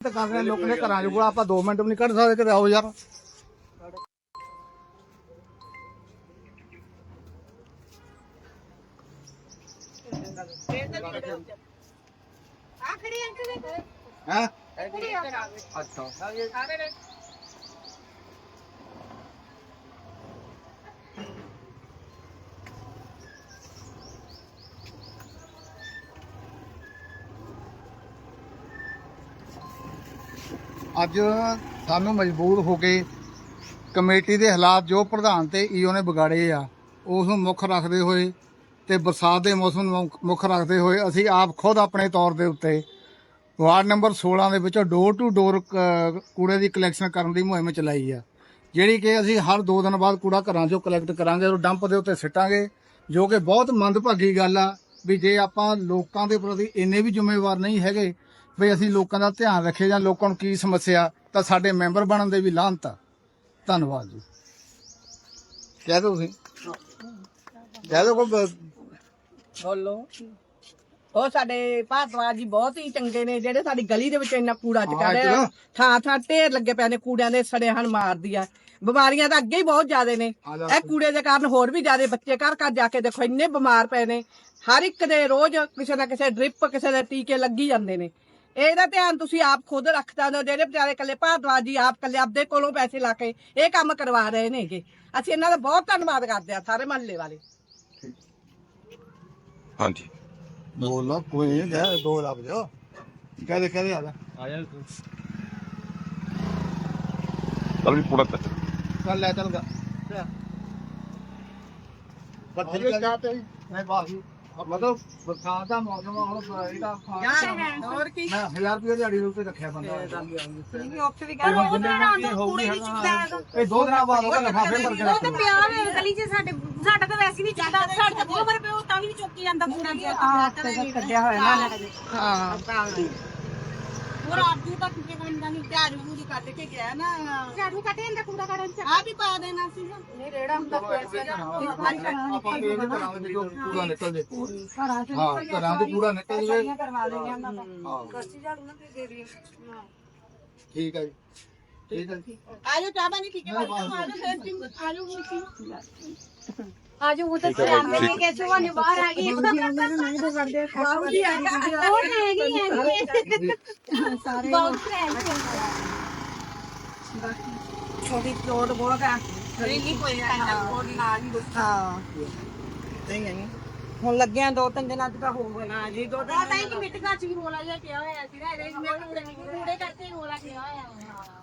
ਤੇ ਕਰ ਰਹੇ ਲੋਕਾਂ ਦੇ ਘਰਾਂ ਕੋਲ ਆਪਾਂ 2 ਮਿੰਟ ਵੀ ਨਹੀਂ ਕੱਢ ਸਕਦੇ ਕਿਤੇ ਆਓ ਯਾਰ। ਆਖਰੀ ਅੰਕ ਦੇ ਹੈ? ਅੱਛਾ। ਅੱਜ ਸਾਨੂੰ ਮਜਬੂਰ ਹੋ ਕੇ ਕਮੇਟੀ ਦੇ ਹਾਲਾਤ ਜੋ ਪ੍ਰਧਾਨ ਤੇ ਈਓ ਨੇ ਵਿਗਾੜੇ ਆ, ਉਸ ਨੂੰ ਮੁੱਖ ਰੱਖਦੇ ਹੋਏ ਤੇ ਬਰਸਾਤ ਦੇ ਮੌਸਮ ਨੂੰ ਮੁੱਖ- ਮੁੱਖ ਰੱਖਦੇ ਹੋਏ ਅਸੀਂ ਆਪ ਖੁਦ ਆਪਣੇ ਤੌਰ ਦੇ ਉੱਤੇ ਵਾਰਡ ਨੰਬਰ 16 ਦੇ ਵਿੱਚੋਂ ਡੋਰ ਟੂ ਡੋਰ ਕੂੜੇ ਦੀ ਕਲੈਕਸ਼ਨ ਕਰਨ ਦੀ ਮੁਹਿੰਮ ਚਲਾਈ ਆ। ਜਿਹੜੀ ਕਿ ਅਸੀਂ ਹਰ 2 ਦਿਨ ਬਾਅਦ ਕੂੜਾ ਘਰਾਂ 'ਚੋਂ ਕਲੈਕਟ ਕਰਾਂਗੇ ਔਰ ਡੰਪ ਦੇ ਉੱਤੇ ਸਿੱਟਾਂਗੇ, ਜੋ ਕਿ ਬਹੁਤ ਮੰਦਭਾਗੀ ਗੱਲ ਆ ਵੀ ਜੇ ਆਪਾਂ ਲੋਕਾਂ ਦੇ ਪ੍ਰਤੀ ਇੰਨੇ ਵੀ ਜ਼ਿੰਮੇਵਾਰ ਨਹੀਂ ਹੈਗੇ ਵੀ ਅਸੀਂ ਲੋਕਾਂ ਦਾ ਧਿਆਨ ਰੱਖੇ ਜਾਂ ਲੋਕਾਂ ਨੂੰ ਕੀ ਸਮੱਸਿਆ ਤਾਂ ਸਾਡੇ ਮੈਂਬਰ ਬਣਨ ਦੇ ਵੀ ਲਾਹਨਤ ਆ। ਧੰਨਵਾਦ ਜੀ। ਕਹਿ ਦਿਓ ਤੁਸੀਂ। ਕਹਿ ਦਿਓ ਕੋਈ ਬੋਲੋ। ਉਹ ਸਾਡੇ ਭਾਰਤਵਾਜ ਜੀ ਬਹੁਤ ਹੀ ਚੰਗੇ ਨੇ ਜਿਹੜੇ ਸਾਡੀ ਗਲੀ ਦੇ ਵਿੱਚ ਇੰਨਾ ਕੂੜਾ ਹਾਂ, ਥਾਂ ਥਾਂ ਢੇਰ ਲੱਗੇ ਪਏ ਨੇ ਕੂੜਿਆਂ ਦੇ ਸੜੇ ਹਨ ਮਾਰਦੀ ਆ। ਬਿਮਾਰੀਆਂ ਤਾਂ ਅੱਗੇ ਹੀ ਬਹੁਤ ਜ਼ਿਆਦੇ ਨੇ। ਇਹ ਕੂੜੇ ਦੇ ਕਾਰਨ ਹੋਰ ਵੀ ਜ਼ਿਆਦੇ ਬੱਚੇ ਘਰ ਘਰ ਜਾ ਕੇ ਦੇਖੋ ਇੰਨੇ ਬਿਮਾਰ ਪਏ ਨੇ। ਹਰ ਇੱਕ ਦੇ ਰੋਜ਼ ਕਿਸੇ ਨਾ ਕਿਸੇ ਡ੍ਰਿਪ ਕਿਸੇ ਦੇ ਟੀਕੇ ਲੱਗੀ ਜਾਂਦੇ ਨੇ। ਇਹਦਾ ਧਿਆਨ ਤੁਸੀਂ ਆਪ ਖੁਦ ਰੱਖਦਾ ਹੋ ਜਿਹੜੇ ਵਿਚਾਰੇ ਕੱਲੇ ਭਾਰਤਵਾਜ ਜੀ ਆਪ ਕੱਲੇ ਆਪਦੇ ਕੋਲੋਂ ਪੈਸੇ ਲਾ ਕੇ ਇਹ ਕੰਮ ਕਰਵਾ ਰਹੇ ਨੇਗੇ। ਅਸੀਂ ਇਹਨਾਂ ਦਾ ਬਹੁਤ ਧੰਨਵਾਦ ਕਰਦੇ ਆ ਸਾਰੇ ਮਹੱਲੇ ਵਾਲੇ। ਹਾਂਜੀ। ਬੋਲੋ ਕੋਈ ਨਹੀਂ ਕਹਿ ਦੋ ਲੱਭ ਜਾ ਕਹਦੇ ਕਹਦੇ ਆ ਜਾ। ਚਲ ਵੀ ਪੂਰਾ ਤੱਕ ਚੱਲ ਲੈ ਚੱਲ ਗਾ। ਠੀਕ ਹੈ ਤੇ ਨਹੀਂ ਬਾਹੀ ਮਤਲਬ ਬਰਸਾਤ ਦਾ ਮੌਸਮ ਆ, ਹੁਣ ਇਹਦਾ ਹੋਰ ਕੀ? ਮੈਂ 1000 ਰੁਪਏ ਦਿਹਾੜੀ ਦੇ ਉੱਤੇ ਰੱਖਿਆ ਬੰਦਾ ਉੱਥੇ ਵੀ ਇਹ ਹੁਣ ਜਿੰਨੇ ਵੀ ਕੀ ਹੋਊਗੀ ਇਹ ਦੋ ਦਿਨਾਂ ਬਾਅਦ ਉਹਦਾ ਲਫਾਫੇ ਭਰ ਕੇ ਰੱਖ ਲਓ। ਪਿਆ ਵੇ ਗਲੀ 'ਚ ਸਾਡੇ ਸਾਡਾ ਤਾਂ ਵੈਸੇ ਨਹੀਂ ਚੱਲਦਾ ਸਾਡਾ ਤਾਂ ਵਾਰ ਪਿਓ ਤਾਂ ਵੀ ਨਹੀਂ ਚੁੱਕੀ ਜਾਂਦਾ ਕੂੜਾ ਜੀ ਕੱਢਿਆ ਹੋਇਆ ਨਾ। ਹਾਂ। ਝਾੜੂ ਮੂਰੀ ਕੱਢ ਕੇ ਗਿਆ ਨਾ ਝਾੜੂ ਕੱਢੇ ਜਾਂਦਾ ਕੂੜਾ ਕਰਨ ਚ ਆ ਵੀ ਪਾ ਦੇਣਾ ਕੂੜਾ ਨਿਕਲ ਜੇ ਠੀਕ ਜੀ ਠੀਕ ਹੈ ਜੀ ਆਜੋ ਚਾਹ ਪਾਣੀ ਪੀ ਕੇ ਆਜੋ ਆਜੋ ਫਿਰ ਸਿੰਘ ਆਜੋ ਮੁਰਤੀ ਆਜੋ ਉਹ ਤਾਂ ਸਾਹਮਣੇ ਵੀ ਕੇ ਸੁਹਾਨੇ ਬਾਹਰ ਆ ਗਈ ਨਹੀਂ ਤਾਂ ਕਰਦੇ ਬਾਬੂ ਜੀ ਆ ਗਏ ਉਹ ਹੈਗੀ ਹੈਗੀ ਸਾਰੇ ਬਹੁਤ ਫਰੈਂਡ ਛੋਟੀ ਚੋਟ ਬਹੁਤ ਆ ਨਹੀਂ ਕੋਈ ਆਇਆ ਕੋਈ ਨਾ ਨਹੀਂ ਹਾਂ ਨਹੀਂ ਨਹੀਂ ਹੁਣ ਲੱਗਿਆ ਦੋ ਤਿੰਨ ਦਿਨਾਂ ਚ ਤਾਂ ਹੋਊਗਾ ਨਾ ਜੀ ਦੋ ਪਤਾ ਹੀ ਕਿ ਮਿੱਟਗਾ ਚ ਵੀ ਰੋਲਾ ਜਿਹਾ ਪਿਆ ਹੋਇਆ ਸੀ ਨਾ ਇਹਦੇ ਵਿੱਚ ਕੂੜੇ ਕਰਕੇ ਹੀ ਰੋਲਾ ਪਿਆ ਹੋਇਆ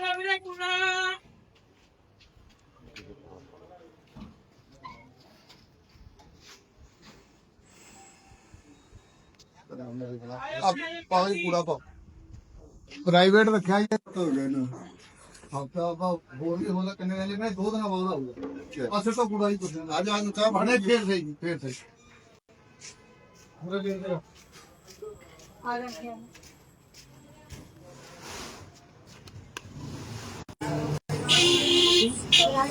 ਪਾ ਕੂੜਾ ਵਾਲਾ ਵੀਰੇ ਕੂੜਾ ਪਾਓ ਜੀ ਕੂੜਾ ਪ੍ਰਾਈਵੇਟ ਰੱਖਿਆ ਜੀ। ਹਫਤਾ ਆਪਾਂ ਹੋਰ ਵੀ होला ਕਿੰਨੇ ਦਿਨ ਲੈਣੇ ਦੋ ਦਿਨਾਂ ਬਾਅਦ ਆਊਗਾ। ਅਸਲ ਤਾਂ ਕੂੜਾ ਹੀ ਪੁੱਛਣਾ। ਅੱਜ ਅੱਜ ਤਾਂ ਬਣੇ। ਫੇਰ ਸਹੀ ਜੀ, ਫੇਰ ਸਹੀ। ਪੂਰੇ ਦਿਨ ਦੇ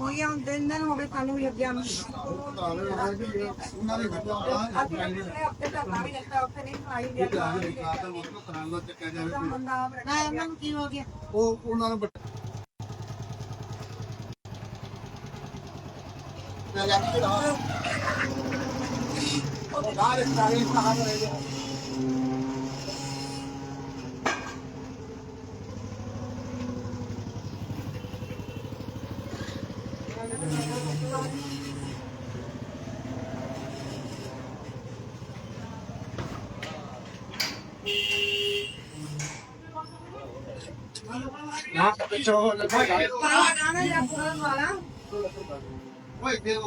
ਹੋਈਆਂ ਦਿਨ ਦਿਨ ਹੋ ਗਏ ਸਾਨੂੰ ਵੀ ਲੱਗਿਆ ਨੂੰ ਉਹਨਾਂ ਦੇ ਘਰ ਦਾ ਅਸੀਂ ਆਪਣੇ ਹਫ਼ਤੇ ਦਾ ਤਾਂ ਵੀ ਲੱਗਦਾ ਉੱਥੇ ਨਹੀਂ ਖਾਈ ਗਿਆ ਬੰਦਾ ਨਾ ਉਹਨਾਂ ਨੂੰ ਕੀ ਹੋ ਗਿਆ? ਉਹ ਉਹਨਾਂ ਨੂੰ ਨਾ ਜਾਂਦੇ ਨਾ ਉਹ ਬਾਹਰ ਸਾਰੇ ਬਾਹਰ ਰਹਿ ਗਏ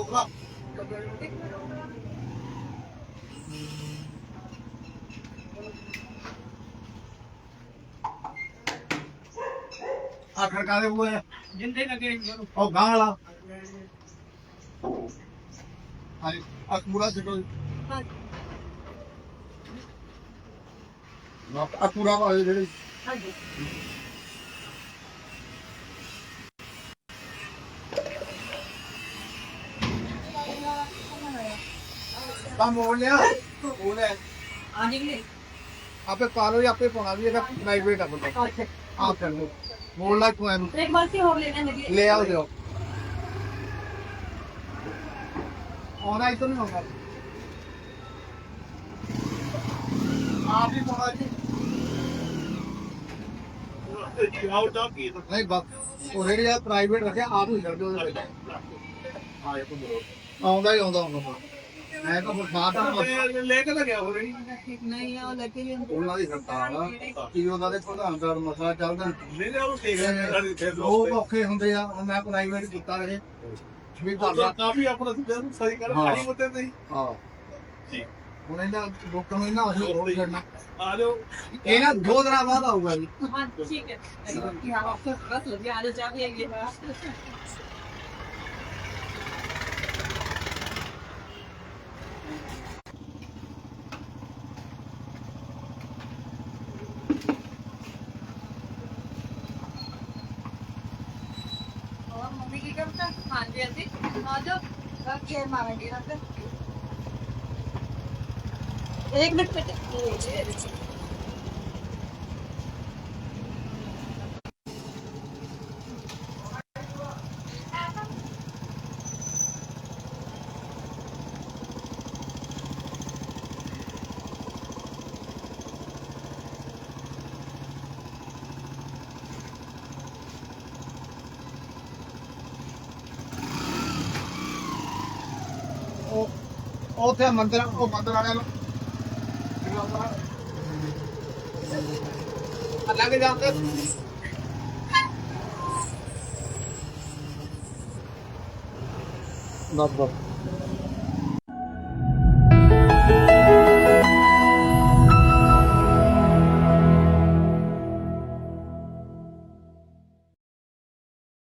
ਭਰਾ ਆ ਖੜਕਾ ਦੇ ਉਹ ਜਿੰਦੇ ਲੱਗੇ ਉਹ ਗਾਂ ਵਾਲਾ ਹਾਂ ਆ ਪੂਰਾ ਨਾ ਆ ਵਾਲੇ ਜਿਹੜੇ ਕੰਮ ਹੋ ਲਿਆ। ਹੋ ਲਿਆ। ਆਪੇ ਪਾ ਲਓ ਜਾਂ ਆਪੇ ਪਾਉਣਾ ਵੀ ਇਹਦਾ ਪ੍ਰਾਈਵੇਟ ਆ ਬੰਦਾ। ਆਪ ਕਰ ਲਓ। ਮੋੜ ਲਾ ਕੋਈ ਨੂੰ ਇੱਕ ਬਾਰ ਕੀ ਹੋ ਲੈਣਾ ਨਦੀ ਲੈ ਆਓ ਦਿਓ ਆਉਣਾ ਇਤੋਂ ਨਹੀਂ ਹੋਗਾ ਆਪ ਹੀ ਪਾਉਣਾ ਜੀ। ਨਹੀਂ ਬਸ। ਉਹ ਜਿਹੜੀ ਆ ਪ੍ਰਾਈਵੇਟ ਰੱਖਿਆ ਆਪ ਹੀ ਕਰ ਦਿਓ ਉਹਦੇ ਵਿੱਚ। ਆਉਂਦਾ ਹੀ ਆਉਂਦਾ ਹੁੰਦਾ ਮੈਂ ਤਾਂ ਬਾਤ ਲੈ ਕੇ ਲੱਗਿਆ ਹੋ ਰਹੀ ਨਹੀਂ ਆ ਲੈ ਕੇ ਉਹਨਾਂ ਦੀ ਸਰਕਾਰ ਆ ਕੀ ਉਹਨਾਂ ਦੇ ਪ੍ਰਧਾਨ ਦਾ ਮਸਲਾ ਚੱਲਦਾ। ਉਹ ਔਖੇ ਹੁੰਦੇ ਆ ਮੈਂ ਪ੍ਰਾਈਵੇਟ ਕੀਤਾ ਇਹ ਵੀ ਕਰਦਾ ਕਾਫੀ ਆਪਣਾ ਸਹੀ ਕਰ ਹਾਂ। ਪਾਣੀ ਮੁੱਤੇ ਨਹੀਂ ਹਾਂ। ਜੀ। ਹੁਣ ਇਹਨਾਂ ਲੋਕਾਂ ਨੂੰ ਇਹਨਾਂ ਅਸੀਂ ਰੋੜ ਛੱਡਣਾ ਆ ਜਾਓ। ਇਹ ਨਾ ਦੋ ਦਿਨਾਂ ਬਾਅਦ ਆਊਗਾ ਜੀ। ਹਾਂ ਠੀਕ ਹੈ। ਯਾਰ ਬਸ ਵਧੀਆ ਆ ਜਾ ਵੀ ਇਹ ਹੋਰ ਮੰਮੀ ਕੀ ਕਰਦਾ ਹਾਂਜੀ ਅਸੀਂ ਆ ਜਾਓ। ਖੇਲ ਉੱਥੇ ਮੰਦਿਰ ਉਹ ਮੰਦਰ ਵਾਲਿਆਂ ਨੂੰ। ਅੱਲਾ ਜਾਂਦੇ ਬਸ ਬਸ